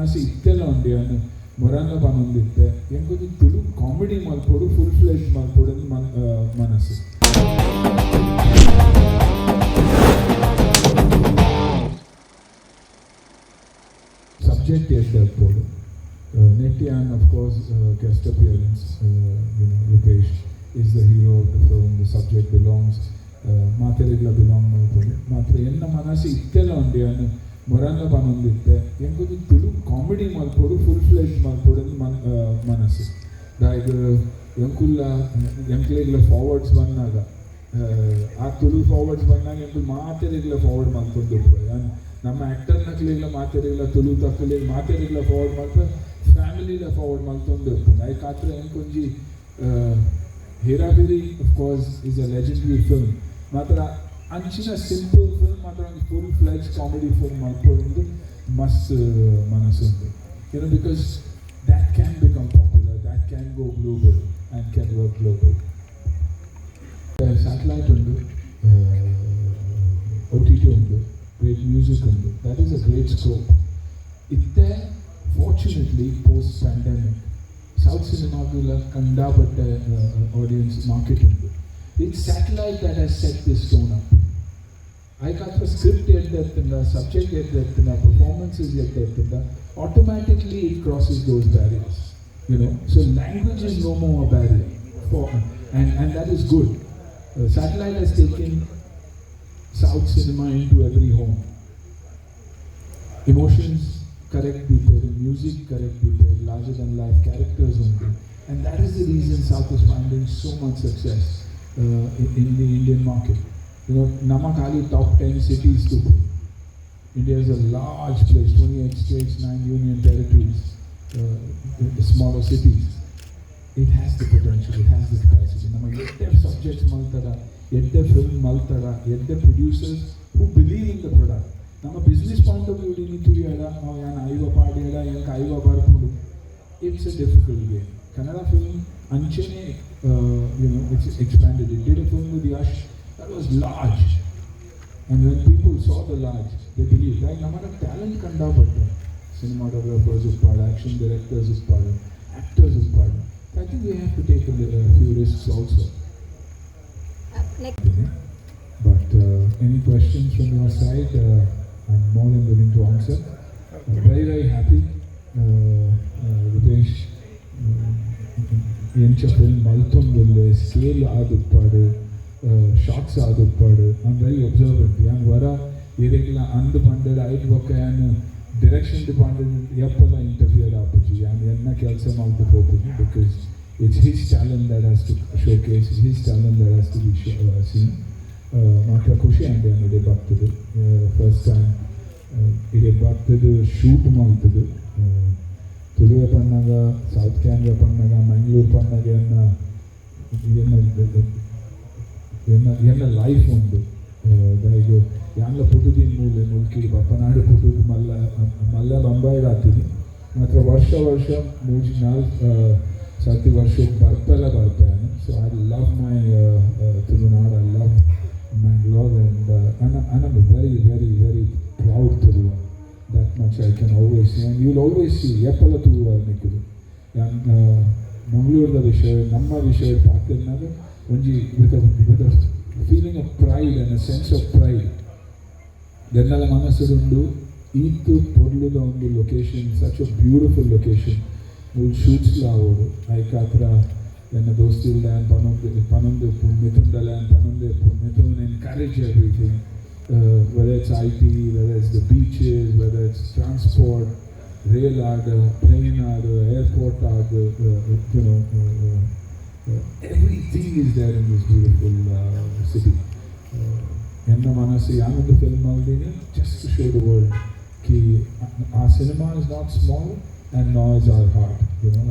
ಮನಸ್ಸು ಇತ್ತೆಲ್ಲ ಒಂದು ಅವನು ಮೊರಾನ ಬಂದಿತ್ತೆ ಎಂಬುದು ತುಳು ಕಾಮಿಡಿ ಮಾಡ್ಕೊಡು ಫುಲ್ ಫ್ಲೆಜ್ ಮಾಡ್ಕೊಡು ಮನ ಮನಸ್ಸು ಸಬ್ಜೆಕ್ಟ್ ಎದ್ದು net on of course guest appearance Rupesh is the hero of the film the subject belongs ಮಾತೆಲ್ಲ ಬಿಲಾಂಗ್ ಮಾಡ್ಕೊಂಡು ಮಾತ್ರ ಎಲ್ಲ ಮನಸ್ಸು ಇತ್ತೆಲ್ಲ ಒಂದು ಮೊರನ್ನ ಬಂದಿತ್ತೆ ಎಂಬುದು ತುಳು ಕಾಮಿಡಿ ಮಲ್ಪೋಡು ಫುಲ್ ಫ್ಲೆಜ್ ಅಂತ ಮನ ಮನಸ್ಸು. ದಾಯಗ ಎಂಕುಲ್ಲ ಎಂಕ್ಲೆಗ್ಲ ಫಾರ್ವರ್ಡ್ಸ್ ಬಂದಾಗ, ಆ ತುಳು ಫಾರ್ವರ್ಡ್ಸ್ ಬಂದಾಗ ಎಂಕುಲ್ ಮಾತೆರಿಗ್ಲ ಫಾರ್ವರ್ಡ್ ಮಾಡ್ಕೊಂಡು ಹೋಗ್ಬೋದು ನಮ್ಮ ಆ್ಯಕ್ಟರ್ ಮಾತೆರಿಗ್ಲ, ತುಳು ತಕ್ಕಲಿ ಮಾತೆರಿಗ್ಲ ಫಾರ್ವರ್ಡ್ ಮಾಡ್ತಾರೆ ಫ್ಯಾಮಿಲಿಲ ಫಾರ್ವರ್ಡ್ ಮಾಡ್ಕೊಂಡು ಇರ್ಕೊಂಡು ಐ ಆತರ ಎಂಕೊಂಜಿ ಹೇರಾಬಿರಿ of course is a legendary film ಮಾತ್ರ ಅಂಚಿನ ಸಿಂಪಲ್ ಫಿಲ್ಮ್ ಮಾತ್ರ ಒಂದು ಫುಲ್ ಫ್ಲೆಜ್ ಕಾಮಿಡಿ ಫಿಲ್ಮ್ ಮಾಡ್ಕೊಂಡು ಮಸ್ತ್ ಮನಸ್ಸು ಉಂಟು you know because that can become popular that can go global and can work global satellite ಉಂಟು ಒ ಟಿ ಟಿ ಉಂಟು ಗ್ರೇಟ್ ಮ್ಯೂಸಿಕ್ ಉಂಟು that is a great scope ಇತ್ತೆ fortunately post pandemic south ಸಿನಿಮಾಗೆಲ್ಲ ಕಂಡಾಪಟ್ಟೆ audience market ಉಂಟು it's satellite that has set this stone up ಅದಕ್ಕೆ script ಎದ್ದೆತ್ತಿಂದ subject ಎದ್ದೆತ್ತಿಂದ performances ಎದ್ದೆತ್ತಿಂದ automatically it crosses those barriers you know so language is no more a barrier for and and that is good satellite has taken South cinema into every home. Emotions correct people, music correct people, larger than life characters only. And that is the reason South is finding so much success uh, in, in the Indian market. You know, Namakali top 10 cities to go. India is a large place, 28 states, 9 union territories, uh, smaller cities. It has the potential, it has the capacity. ನಮ್ಮ ಎಡ್ಡೆ subjects ಮಲ್ತಡ ಎಡ್ಡೆ film ಮಲ್ತಡ ಎಡ್ಡೆ producers who believe in the product ನಮ್ಮ business point of view ನೀ ತುರಿಯಡ ನಾವು ಯಾನ್ ಐವ ಪಾಡಿಯಡ ಎಂಕ ಐವ ಬರ್ಕೊಂಡು it's a difficult game Kannada film ಅಂಚೆನೆ you know it's expanded it did a film with Yash That was large And when people saw the large, they believed, like, ನಮ್ಮನ್ನ talent ಕಂಡಾಪಟ್ಟೆ cinematographers ಉಪ್ಪಾಡು action directors ಉಪ್ಪಾಡು actors ಉಪ್ಪಾಡು I think we have to take few risks also Next. But uh, any questions from your side, uh, I'm more than willing to answer. Uh, very, very happy, uh, uh, Rupesh. ಎಂಚ film ಮಲ್ತೊಂದುಲ್ಲೆ scale ಆದುಪ್ಪಾಡು shorts ಆದುಪ್ಪಾಡು I'm very observant ಯಾನ್ ವರ. ಏರೆಗ್ಲ ಅಂದು ಪಂಡದ ಐದು ಬೊಕ್ಕ ಯಾನ್ direction department ಎಪ್ಪಲ್ಲ interfere ಆಪುಜಿ ಯಾನ್ ಎನ್ನ ಕೆಲಸ ಮಾಡ್ತು ಹೋಗ್ತೀನಿ because it's his talent that has to showcase his talent that has to be seen ಮಾತ್ರ ಖುಷಿ ಅಂದೆ ಇಡೀ ಬರ್ತದೆ. ಫಸ್ಟ್ ಟೈಮ್ ಇಡೀ ಬರ್ತದೆ ಶೂಟ್ ಮಾಡ್ತದೆ. ತುಳುವೆ ಪಣ್ಣಾಗ ಸೌತ್ ಕ್ಯಾನ್ರಾ ಪಣ್ಣಾಗ ಮಂಗಳೂರು ಪಣ್ಣಾಗ ಎನ್ನ ಎನ್ನ ಎನ್ನ ಎನ್ನ ಲೈಫ್ ಉಂಟು. ದಯಗು ಯಾನ್ಲ ಪುಟುದಿ ಮೂಲೆ ಮುಲ್ಕಿ ಬಪ್ಪನಾಡು ಪುಟುದು ಮಲ್ಲ ಮಲ್ಲ ಬಂಬಾಯಿ ಆತೀನಿ ಮಾತ್ರ ವರ್ಷ ವರ್ಷ ಮೂಜಿ ನಾಲ್ಕು ಸತಿ ವರ್ಷ ಬರ್ಪೆಲ್ಲ ಬರ್ತಾನೆ so I love my Tulunadu I love my love and and, very very very proud proud that much I can always and you will always see, ಎಪ್ಪಲ ತುಳು ನಿಕ್ಕುದು ಮಂಗಳೂರದ ವಿಷಯ ನಮ್ಮ ವಿಷಯ ಪಾತ್ರನಾಗ ಒಂಜಿ with a feeling of pride and a sense of pride ಜನರ ಮನಸ್ಸುಡುಂಡು ಈತು ಪೊರ್ಲುದ ಒಂದು location such a beautiful location ಮೂರು ಶೂಟ್ಸ್ ಆವೋಡು ಐಕಾತ್ರ ನನ್ನ ದೋಸ್ತಿಲ್ದ ಪನೊಂದು ಪನೊಂದು ಮಿಥುನ್ದಲ್ಲ ಪನೊಂದು Mithun encourage everything whether it's IT, whether it's the the whether it's transport, rail rail plane plane airport airport uh, uh, everything is there in this beautiful uh, city. ಎನ್ನ ಮನಸ್ಸು ಯಾನೊಂದು ಫಿಲ್ಮ್ ಮಾಡಿದ್ದೀನಿ just to show the world ಕಿ ಆ cinema is not small and ನಾ is our heart you know